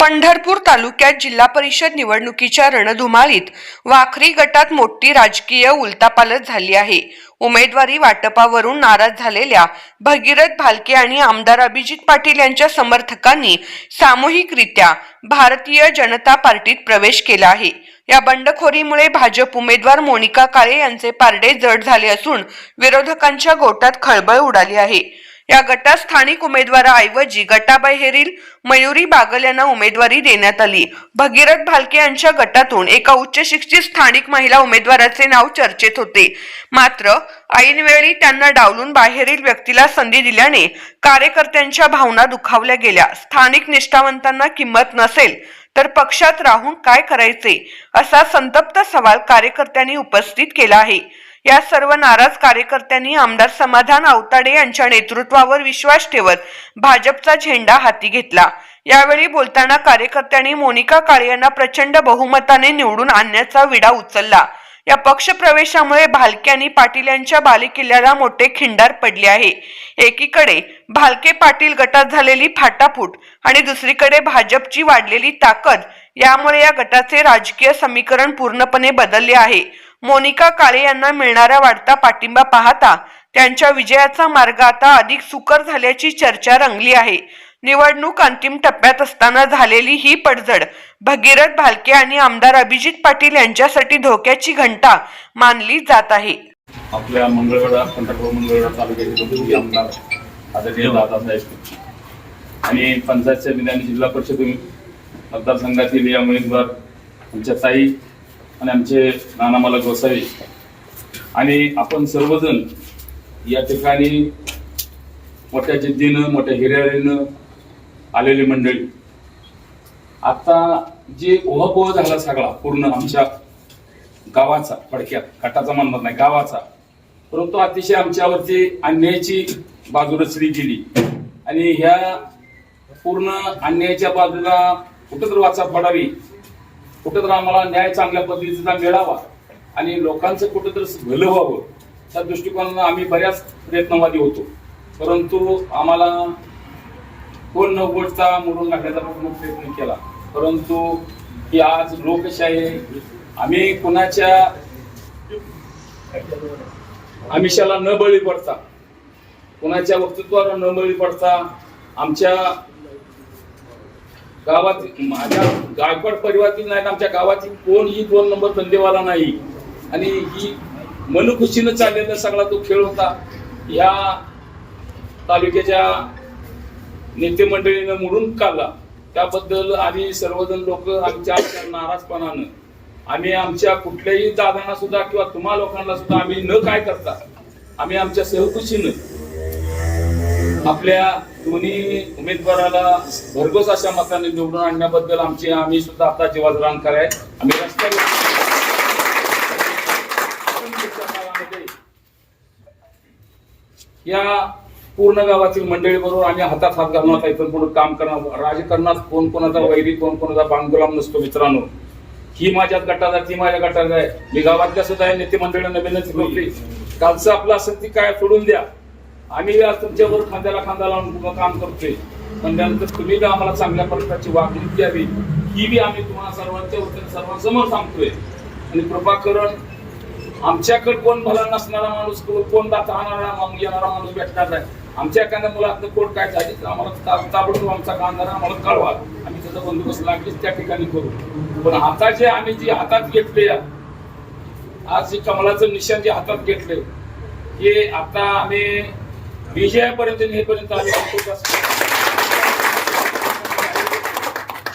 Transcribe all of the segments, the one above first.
पंढरपूर तालुक्यात जिल्हा परिषद निवडणुकीच्या रणधुमाळीत वाखरी गटात मोठी राजकीय उलतापालत झाली आहे. उमेदवारी वाटपावरून नाराज झालेल्या भगीरथ भालके आणि आमदार अभिजित पाटील यांच्या समर्थकांनी सामूहिकरित्या भारतीय जनता पार्टीत प्रवेश केला आहे. या बंडखोरीमुळे भाजप उमेदवार मोनिका काळे यांचे पारडे जड झाले असून विरोधकांच्या गोटात खळबळ उडाली आहे. या गटात स्थानिक उमेदवाराऐवजी गटाबाहेरील मयुरी बागल यांना उमेदवारी देण्यात आली. भगीरथ भालके यांच्या गटातून एका उच्च शिक्षित स्थानिक महिला उमेदवाराचे नाव चर्चेत होते. मात्र ऐनवेळी त्यांना डावलून बाहेरील व्यक्तीला संधी दिल्याने कार्यकर्त्यांच्या भावना दुखावल्या गेल्या. स्थानिक निष्ठावंतांना किंमत नसेल तर पक्षात राहून काय करायचे? असा संतप्त सवाल कार्यकर्त्यांनी उपस्थित केला आहे. या सर्व नाराज कार्यकर्त्यांनी आमदार समाधान आवताडे यांच्या नेतृत्वावर विश्वास ठेवत भाजपचा झेंडा हाती घेतला. यावेळी बोलताना कार्यकर्त्यांनी मोनिका काळे यांना प्रचंड बहुमताने निवडून आणण्याचा विडा उचलला. या पक्षप्रवेशामुळे भालके आणि पाटील यांच्या बालेकिल्ल्याला मोठे खिंडार पडले आहे. एकीकडे भालके पाटील गटात झालेली फाटाफूट आणि दुसरीकडे भाजपची वाढलेली ताकद यामुळे या गटाचे राजकीय समीकरण पूर्णपणे बदलले आहे. मोनिका काळे यांना मिळणारा वाढता पाठिंबा पाहता त्यांच्या विजयाचा मार्ग आता अधिक सुकर झाल्याची चर्चा रंगली आहे. निवडणूक अंतिम टप्प्यात असताना झालेली ही पडझड भगीरथ भालके आणि आमदार अभिजित पाटील यांच्यासाठी धोक्याची घंटा मानली जात आहे. आपल्या मंगळवेढा पंढरपूर मंगळवेढा तालुक्याचे आमदार आदरणीय दादासाहेब. आणि पंचायत समिती आणि जिल्हा परिषद मतदारसंघातील या उमेदवार आमच्या ताई आणि आमचे नानामाला गोसावी. आणि आपण सर्वजण या ठिकाणी मोठ्या जिद्दीनं मोठ्या हिरियारीनं आलेली मंडळी. आता जे ओहापोह झाला सगळा पूर्ण आमच्या गावाचा फडक्यात गटाचा म्हणणार नाही गावाचा. परंतु अतिशय आमच्यावरती अन्यायाची बाजू रचली गेली. आणि ह्या पूर्ण अन्यायाच्या बाजूला कुठं तर वाचा पडावी. कुठं तर आम्हाला न्याय चांगल्या पद्धतीचा मिळावा आणि लोकांचं कुठं तर भलं व्हावं. त्या दृष्टिकोनानं आम्ही बऱ्याच प्रयत्नवादी होतो. परंतु आम्हाला कोण न गोठता मोडून टाकण्याचा पूर्ण प्रयत्न केला. परंतु ही आज लोकशाही आहे. आम्ही कुणाच्या आमिषाला न बळी पडता कुणाच्या वक्तृत्वाला न बळी पडता आमच्या गावात माझ्या गायकवाड परिवारातील नाही आमच्या गावातील कोणही दोन नंबर धंदेवाला नाही. आणि ही मनखुशीनं चाललेला सगळा तो खेळ होता. या तालुक्याच्या नेते मंडळीनं मोडून काढला. त्याबद्दल आम्ही सर्वजण लोक आमच्या आमच्या नाराजपणानं आम्ही आमच्या कुठल्याही दादांना सुद्धा किंवा तुम्हा लोकांना सुद्धा आम्ही न काय करता आम्ही आमच्या सहकुशीनं आपल्या दोन्ही उमेदवाराला भरघोस अशा मताने निवडून आणण्याबद्दल आमची आम्ही सुद्धा आता जीवात रान आहे. आम्ही रस्त्यावर या पूर्ण गावातील मंडळी बरोबर आम्ही हातात हात घालून आता इथून पुढे काम करणार राजकारणात कोण कोणाचा वैरी कोण कोणाचा बांगुलाम नसतो मित्रांनो. ही माझ्यात गटात आहे ती माझ्या गटात आहे. मी गावातल्या सुद्धा आहे नेते मंडळींना विनंती करतोय कालचं आपलं असेल ती काय सोडून द्या. आम्ही आज तुमच्यावर खांद्याला खांदा लावून उभं काम करतोय. पण त्यानंतर तुम्ही बी आम्हाला चांगल्या प्रकारची वागणूक द्यावी. ही बी आम्ही तुम्हाला सर्वांच्या वतीने सर्वांसमोर सांगतोय. आणि कृपा करून आमच्याकडे कोण भला नसणारा माणूस कोण दात राहणारा माणूस येणारा माणूस भेटणार नाही. आमच्या एखाद्या मुलात कोण काय झाली तर आम्हाला ताबडतोब आमचा कांदा आम्हाला कळवा. आम्ही त्याचा बंदोबस्त लागलीच त्या ठिकाणी करू. पण आता जे आम्ही जे हातात घेतले आज जे कमलाचं निशाण जे हातात घेतले हे आता आम्ही विजयापर्यंत नेपर्यंत आम्ही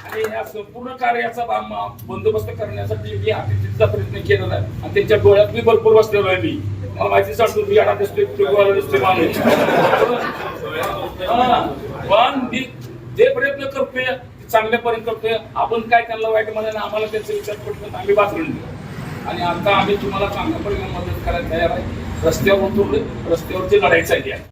आणि या संपूर्ण कार्याचा बंदोबस्त करण्यासाठी मी अतिथीचा प्रयत्न केलेला आहे. आणि त्यांच्या डोळ्यात मी भरपूर बसलेलो आहे मी. मला माहिती सांगतो मी आडा दिसतोय टोकवाला दिसतोय माणूस पण मी जे प्रयत्न करतोय ते चांगल्यापर्यंत करतोय. आपण काय त्यांना वाईट म्हणाले आम्हाला त्यांचे विचार पडतो आम्ही बाजून आणि आता आम्ही तुम्हाला चांगल्यापर्यंत मदत करायला तयार आहे. रस्त्यावर उतरलोय रस्त्यावरती लढाई चालली आहे.